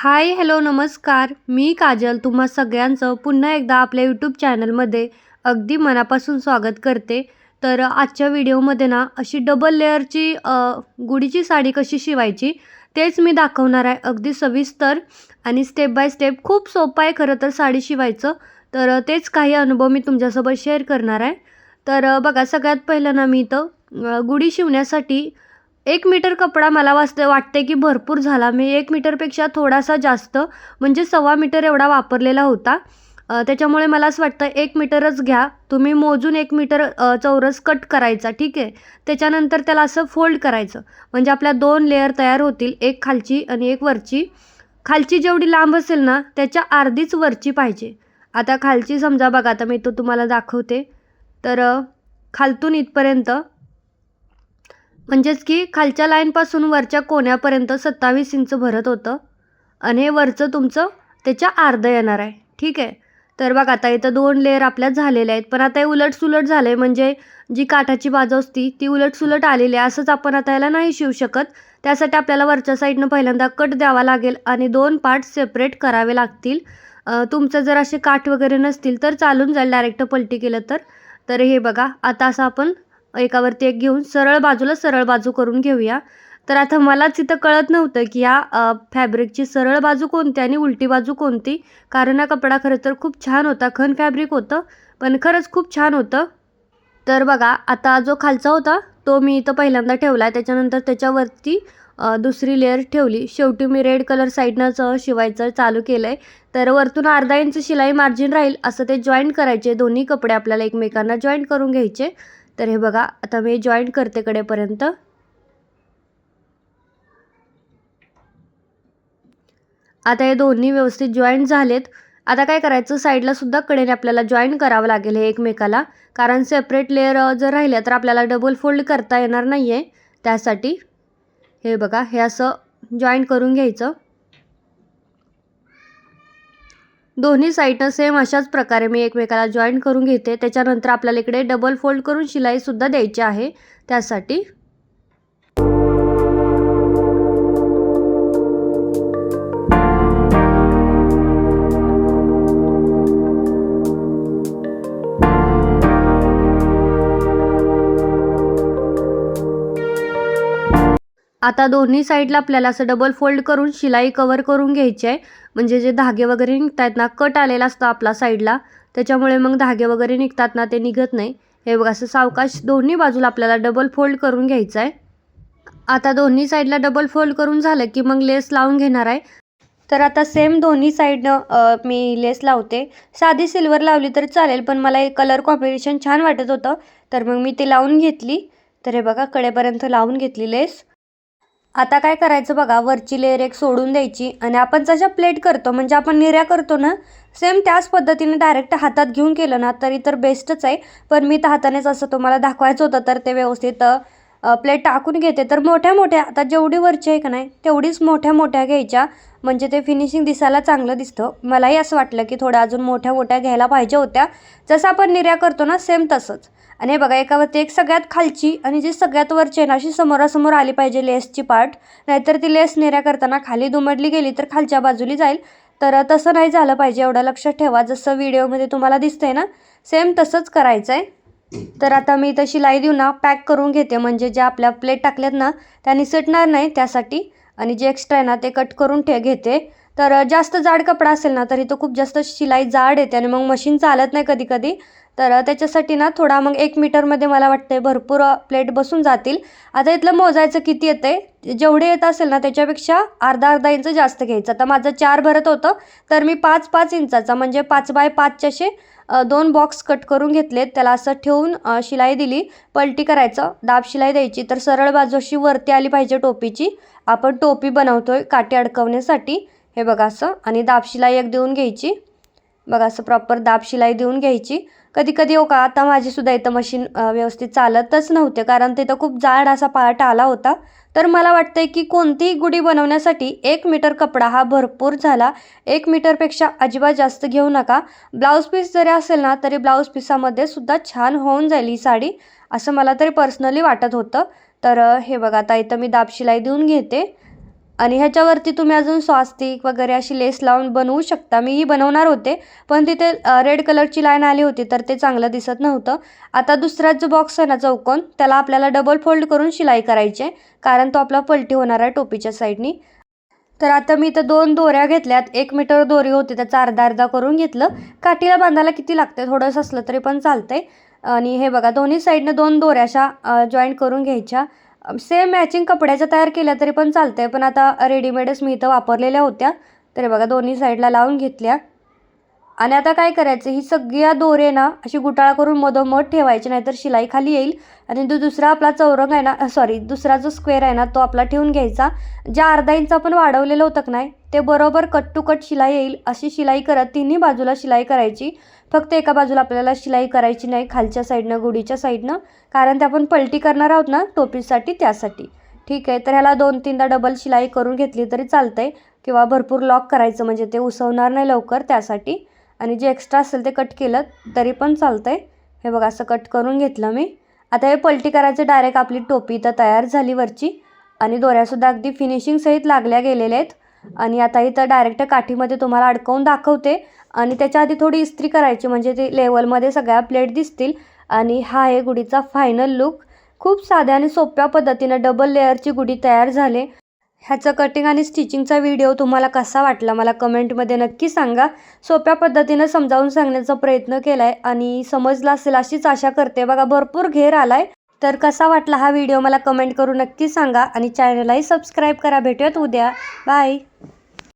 Hi hello नमस्कार. मी काजल. तुम्हा सगळ्यांचं पुन्हा एकदा आपल्या यूट्यूब चॅनलमध्ये अगदी मनापासून स्वागत करते. तर आजच्या व्हिडिओमध्ये ना अशी डबल लेअरची गुडीची गुढीची साडी कशी शिवायची तेच मी दाखवणार आहे. अगदी सविस्तर आणि स्टेप बाय स्टेप खूप सोपं आहे खरं तर साडी शिवायचं. तर तेच काही अनुभव मी तुमच्यासोबत शेअर करणार आहे. तर बघा सगळ्यात पहिलं ना मी इथं गुढी शिवण्यासाठी एक मीटर कपडा मला वाचते वाटते की भरपूर झाला. मी एक मीटरपेक्षा थोडासा जास्त म्हणजे सव्वा मीटर एवढा वापरलेला होता. त्याच्यामुळे मला असं वाटतं एक मीटरच घ्या. तुम्ही मोजून एक मीटर चौरस कट करायचा ठीक आहे? त्याच्यानंतर त्याला असं फोल्ड करायचं. म्हणजे आपल्या दोन लेअर तयार होतील एक खालची आणि एक वरची. खालची जेवढी लांब असेल ना त्याच्या अर्धीच वरची पाहिजे. आता खालची समजा बघा आता मी तो तुम्हाला दाखवते. तर खालतून इथपर्यंत म्हणजेच की खालच्या लाईनपासून वरच्या कोण्यापर्यंत सत्तावीस इंच भरत होतं. आणि हे वरचं तुमचं त्याच्या अर्धं येणार आहे. ठीक आहे? तर बघा आता इथं दोन लेअर आपल्या झालेल्या आहेत. पण आता हे उलटसुलट झालं आहे म्हणजे जी काठाची बाजू असती ती उलटसुलट आलेली आहे. असंच आपण आता याला नाही शिवू शकत. त्यासाठी आपल्याला वरच्या साईडनं पहिल्यांदा कट द्यावा लागेल आणि दोन पार्ट सेपरेट करावे लागतील. तुमचं जर असे काठ वगैरे नसतील तर चालून जाईल. डायरेक्ट पलटी केलं तर. तर हे बघा आता असं आपण एकावरती एक घेऊन सरळ बाजूला सरळ बाजू करून घेऊया. तर आता मलाच इथं कळत नव्हतं की या फॅब्रिकची सरळ बाजू कोणती आणि उलटी बाजू कोणती. कारण हा कपडा खरं तर खूप छान होता. खन फॅब्रिक होतं पण खरंच खूप छान होतं. तर बघा आता जो खालचा होता तो मी इथं पहिल्यांदा ठेवला आहे त्याच्यानंतर त्याच्यावरती दुसरी लेअर ठेवली. शेवटी मी रेड कलर साईडनंच शिवायचं चालू केलं आहे तर वरतून अर्धा इंच शिलाई मार्जिन राहील असं ते जॉईंट करायचे. दोन्ही कपडे आपल्याला एकमेकांना जॉईंट करून घ्यायचे. तर हे बघा आता मी जॉईंट करते कडेपर्यंत आता हे दोन्ही व्यवस्थित जॉईंट झालेत. आता काय करायचं? साईडला सुद्धा कडेने आपल्याला जॉईन करावं लागेल हे एकमेकाला. कारण सेपरेट लेअर जर राहिल्या तर आपल्याला डबल फोल्ड करता येणार नाही आहे त्यासाठी हे बघा हे असं जॉईन करून घ्यायचं. दोन्ही साईडनं सेम अशाच प्रकारे मी एकमेकाला जॉईन करून घेते. त्याच्यानंतर आपल्याला इकडे डबल फोल्ड करून शिलाईसुद्धा द्यायची आहे. त्यासाठी आता दोन्ही साईडला आपल्याला असं डबल फोल्ड करून शिलाई कवर करून घ्यायची आहे. म्हणजे जे धागे वगैरे निघतात आहेत ना कट आलेला असतो आपला साईडला. त्याच्यामुळे मग धागे वगैरे निघतात ना ते निघत नाही. हे बघा असं सावकाश दोन्ही बाजूला आपल्याला डबल फोल्ड करून घ्यायचं आहे. आता दोन्ही साईडला डबल फोल्ड करून झालं की मग लेस लावून घेणार आहे. तर आता सेम दोन्ही साईडनं मी लेस लावते. साधी सिल्वर लावली तर चालेल पण मला हे कलर कॉम्बिनेशन छान वाटत होतं. तर मग मी ते लावून घेतली. तर हे बघा कडेपर्यंत लावून घेतली लेस. आता काय करायचं बघा वरची लेअर एक सोडून द्यायची आणि आपण जशा प्लेट करतो म्हणजे आपण निर्या करतो ना सेम त्याच पद्धतीने डायरेक्ट हातात घेऊन केलं ना तरी तर बेस्टच आहे. पण मी तर हातानेच असं तुम्हाला दाखवायचं होतं तर ते व्यवस्थित प्लेट टाकून घेते. तर मोठ्या मोठ्या आता जेवढी वरची आहे का नाही तेवढीच मोठ्या मोठ्या घ्यायच्या. म्हणजे ते फिनिशिंग दिसायला चांगलं दिसतं. मलाही असं वाटलं की थोड्या अजून मोठ्या मोठ्या घ्यायला पाहिजे होत्या. जसं आपण निर्या करतो ना सेम तसंच. आणि हे बघा एकावरती एक सगळ्यात खालची आणि जी सगळ्यात वरची आहे ना अशी समोरासमोर आली पाहिजे लेसची पार्ट नाहीतर ती लेस निर्या करताना खाली दुमडली गेली तर खालच्या बाजूली जाईल. तर तसं नाही झालं पाहिजे एवढं लक्षात ठेवा. जसं व्हिडिओमध्ये तुम्हाला दिसतंय ना सेम तसंच करायचं आहे तर आता मी इथं शिलाई देऊ ना पॅक करून घेते. म्हणजे ज्या आपल्या प्लेट टाकल्यात ना त्या निसटणार नाही त्यासाठी. आणि जे एक्स्ट्रा आहे ना ते कट करून ठे घेते. तर जास्त जाड कपडा असेल ना तरी तो खूप जास्त शिलाई जाड येते. आणि मग मशीन चालत नाही कधी कधी तर त्याच्यासाठी ना थोडा मग एक मीटरमध्ये मला वाटते भरपूर प्लेट बसून जातील. आता इथलं मोजायचं किती येते जेवढे येत असेल ना त्याच्यापेक्षा अर्धा अर्धा इंच जास्त घ्यायचं. आता माझं चार भरत होतं तर मी पाच पाच इंचाचा म्हणजे पाच बाय पाचच्याशे दोन बॉक्स कट करून घेतलेत. त्याला असं ठेवून शिलाई दिली. पलटी करायचं. दाब शिलाई द्यायची. तर सरळ बाजू अशी वरती आली पाहिजे टोपीची. आपण टोपी बनवतोय काटे अडकवण्यासाठी. हे बघा असं. आणि दाब शिलाई एक देऊन घ्यायची. बघा असं प्रॉपर दाब शिलाई देऊन घ्यायची. कधी कधी हो का आता माझीसुद्धा इथं मशीन व्यवस्थित चालतच नव्हते कारण तिथं खूप जाड असा पार्ट आला होता. तर मला वाटतंय की कोणतीही गुढी बनवण्यासाठी एक मीटर कपडा हा भरपूर झाला. एक मीटरपेक्षा अजिबात जास्त घेऊ नका. ब्लाऊज पीस जरी असेल ना तरी ब्लाऊज पिसामध्ये सुद्धा छान होऊन जाईल ही साडी असं मला तरी पर्सनली वाटत होतं. तर हे बघा आता इथं मी दाब शिलाई देऊन घेते. आणि ह्याच्यावरती तुम्ही अजून स्वास्तिक वगैरे अशी लेस लावून बनवू शकता. मीही बनवणार होते पण तिथे रेड कलरची लाईन आली होती तर ते चांगलं दिसत नव्हतं. आता दुसरा जो बॉक्स आहे ना चौकोन त्याला आपल्याला डबल फोल्ड करून शिलाई करायची आहे कारण तो आपला पलटी होणार आहे टोपीच्या साईडनी तर आता मी इथं दोन दोऱ्या घेतल्यात एक मीटर दोरी होती त्याचा अर्धा अर्धा करून घेतलं. काठीला बांधायला किती लागते थोडंसं असलं तरी पण चालतंय. आणि हे बघा दोन्ही साईडनं दोन दोऱ्या अशा जॉईंट करून घ्यायच्या. सेम मॅचिंग कपड्याच्या तयार केल्या तरी पण चालतं आहे पण आता रेडीमेडच मी इथं वापरलेल्या होत्या. तरी बघा दोन्ही साईडला लावून घेतल्या. आणि आता काय करायचं? ही सगळ्या दोरे ना अशी गुटाळा करून मधोमध ठेवायची नाहीतर शिलाई खाली येईल. आणि जो दुसरा आपला चौरंग आहे ना सॉरी दुसरा जो स्क्वेअर आहे ना तो आपला ठेवून घ्यायचा. ज्या अर्धा इंच आपण वाढवलेलं होतं नाही ते बरोबर कट टू कट शिलाई येईल अशी शिलाई करत तिन्ही बाजूला शिलाई करायची. फक्त एका बाजूला आपल्याला शिलाई करायची नाही खालच्या साईडनं गुढीच्या साईडनं. कारण ते आपण पलटी करणार आहोत ना टोपीसाठी त्यासाठी. ठीक आहे तर ह्याला दोन तीनदा डबल शिलाई करून घेतली तरी चालतंय. किंवा भरपूर लॉक करायचं म्हणजे ते उसवणार नाही लवकर त्यासाठी. आणि जे एक्स्ट्रा असेल ते कट केलं तरी पण चालतं आहे हे बघा असं कट करून घेतलं मी. आता हे पलटी करायचं डायरेक्ट आपली टोपी तर तयार झाली वरची. आणि दोऱ्यासुद्धा अगदी फिनिशिंगसहित लागल्या गेलेल्या आहेत. आणि आता इथं डायरेक्ट काठीमध्ये तुम्हाला अडकवून दाखवते. आणि त्याच्या आधी थोडी इस्त्री करायची म्हणजे ते लेवलमध्ये सगळ्या प्लेट दिसतील. आणि हा आहे गुढीचा फायनल लुक खूप साध्या आणि सोप्या पद्धतीनं डबल लेअरची गुढी तयार झाले. ह्याचं कटिंग आणि स्टिचिंगचा व्हिडिओ तुम्हाला कसा वाटला मला कमेंटमध्ये नक्की सांगा. सोप्या पद्धतीनं समजावून सांगण्याचा प्रयत्न केला आहे आणि समजला असेल अशीच आशा करते. बघा भरपूर घेर आला आहे तर कसा वाटला हा व्हिडिओ मला कमेंट करून नक्की सांगा आणि चॅनललाही सबस्क्राईब करा. भेटूयात उद्या. बाय.